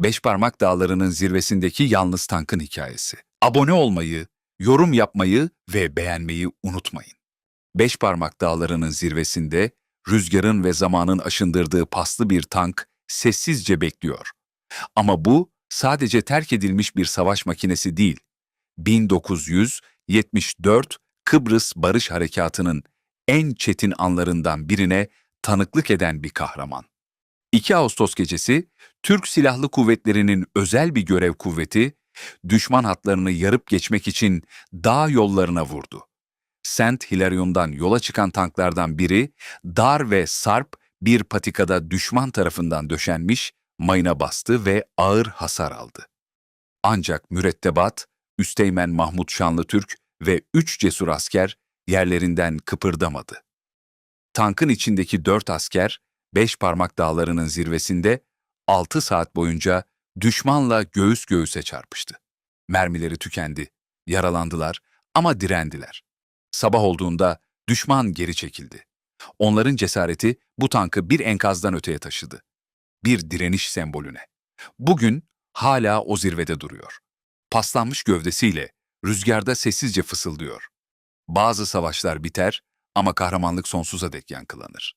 Beşparmak Dağları'nın zirvesindeki yalnız tankın hikayesi. Abone olmayı, yorum yapmayı ve beğenmeyi unutmayın. Beşparmak Dağları'nın zirvesinde rüzgarın ve zamanın aşındırdığı paslı bir tank sessizce bekliyor. Ama bu sadece terk edilmiş bir savaş makinesi değil. 1974 Kıbrıs Barış Harekatı'nın en çetin anlarından birine tanıklık eden bir kahraman. 2 Ağustos gecesi Türk Silahlı Kuvvetleri'nin özel bir görev kuvveti düşman hatlarını yarıp geçmek için dağ yollarına vurdu. Saint Hilarion'dan yola çıkan tanklardan biri dar ve sarp bir patikada düşman tarafından döşenmiş mayına bastı ve ağır hasar aldı. Ancak mürettebat, Üsteğmen Mahmut Şanlıtürk ve üç cesur asker yerlerinden kıpırdamadı. Tankın içindeki dört asker, beş parmak dağlarının zirvesinde altı saat boyunca düşmanla göğüs göğüse çarpıştı. Mermileri tükendi, yaralandılar ama direndiler. Sabah olduğunda düşman geri çekildi. Onların cesareti bu tankı bir enkazdan öteye taşıdı. Bir direniş sembolüne. Bugün hala o zirvede duruyor. Paslanmış gövdesiyle rüzgarda sessizce fısıldıyor. Bazı savaşlar biter ama kahramanlık sonsuza dek yankılanır.